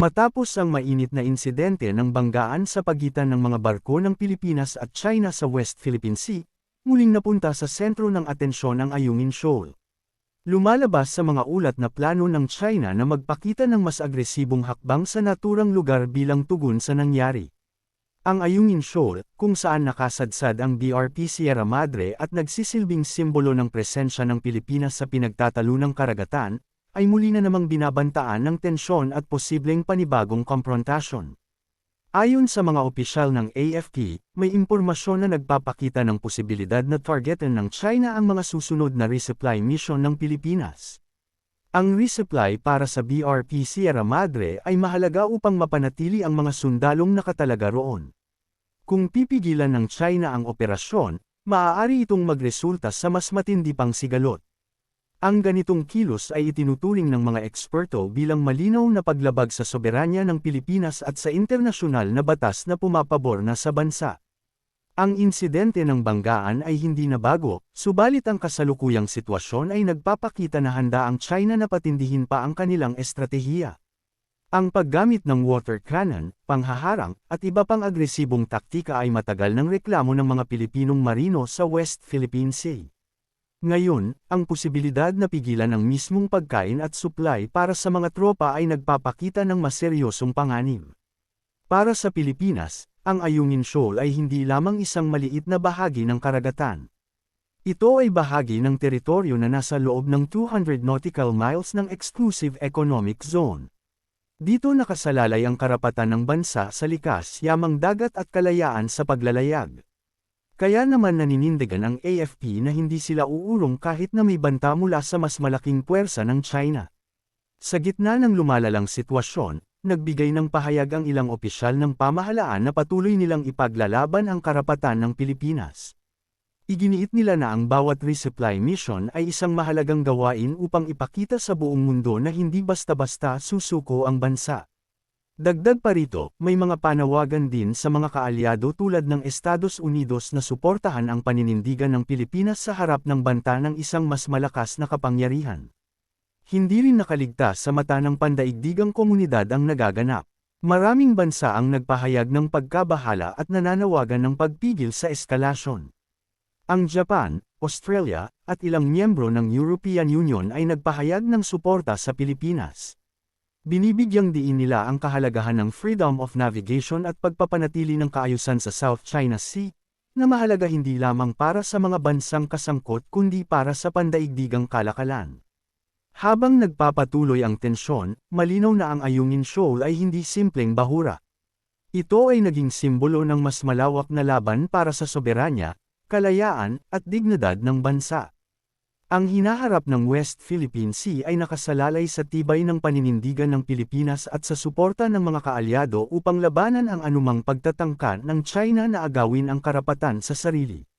Matapos ang mainit na insidente ng banggaan sa pagitan ng mga barko ng Pilipinas at China sa West Philippine Sea, muling napunta sa sentro ng atensyon ang Ayungin Shoal. Lumalabas sa mga ulat na plano ng China na magpakita ng mas agresibong hakbang sa naturang lugar bilang tugon sa nangyari. Ang Ayungin Shoal, kung saan nakasadsad ang BRP Sierra Madre at nagsisilbing simbolo ng presensya ng Pilipinas sa pinagtatalunang karagatan, ay muli na namang binabantaan ng tensyon at posibleng panibagong komprontasyon. Ayon sa mga opisyal ng AFP, may impormasyon na nagpapakita ng posibilidad na targetin ng China ang mga susunod na resupply mission ng Pilipinas. Ang resupply para sa BRP Sierra Madre ay mahalaga upang mapanatili ang mga sundalong nakatalaga roon. Kung pipigilan ng China ang operasyon, maaari itong magresulta sa mas matindi pang sigalot. Ang ganitong kilos ay itinuturing ng mga eksperto bilang malinaw na paglabag sa soberanya ng Pilipinas at sa internasyonal na batas na pumapabor na sa bansa. Ang insidente ng banggaan ay hindi na bago, subalit ang kasalukuyang sitwasyon ay nagpapakita na handa ang China na patindihin pa ang kanilang estratehiya. Ang paggamit ng water cannon, panghaharang, at iba pang agresibong taktika ay matagal ng reklamo ng mga Pilipinong marino sa West Philippine Sea. Ngayon, ang posibilidad na pigilan ang mismong pagkain at supply para sa mga tropa ay nagpapakita ng mas seryosong panganib. Para sa Pilipinas, ang Ayungin Shoal ay hindi lamang isang maliit na bahagi ng karagatan. Ito ay bahagi ng teritoryo na nasa loob ng 200 nautical miles ng Exclusive Economic Zone. Dito nakasalalay ang karapatan ng bansa sa likas yamang dagat at kalayaan sa paglalayag. Kaya naman naninindigan ang AFP na hindi sila uurong kahit na may banta mula sa mas malaking puwersa ng China. Sa gitna ng lumalalang sitwasyon, nagbigay ng pahayag ang ilang opisyal ng pamahalaan na patuloy nilang ipaglalaban ang karapatan ng Pilipinas. Iginiit nila na ang bawat resupply mission ay isang mahalagang gawain upang ipakita sa buong mundo na hindi basta-basta susuko ang bansa. Dagdag pa rito, may mga panawagan din sa mga kaalyado tulad ng Estados Unidos na suportahan ang paninindigan ng Pilipinas sa harap ng banta ng isang mas malakas na kapangyarihan. Hindi rin nakaligtas sa mata ng pandaigdigang komunidad ang nagaganap. Maraming bansa ang nagpahayag ng pagkabahala at nananawagan ng pagpigil sa eskalasyon. Ang Japan, Australia, at ilang miyembro ng European Union ay nagpahayag ng suporta sa Pilipinas. Binibigyang diin nila ang kahalagahan ng freedom of navigation at pagpapanatili ng kaayusan sa South China Sea, na mahalaga hindi lamang para sa mga bansang kasangkot kundi para sa pandaigdigang kalakalan. Habang nagpapatuloy ang tensyon, malinaw na ang Ayungin Shoal ay hindi simpleng bahura. Ito ay naging simbolo ng mas malawak na laban para sa soberanya, kalayaan, at dignidad ng bansa. Ang hinaharap ng West Philippine Sea ay nakasalalay sa tibay ng paninindigan ng Pilipinas at sa suporta ng mga kaalyado upang labanan ang anumang pagtatangka ng China na agawin ang karapatan sa sarili.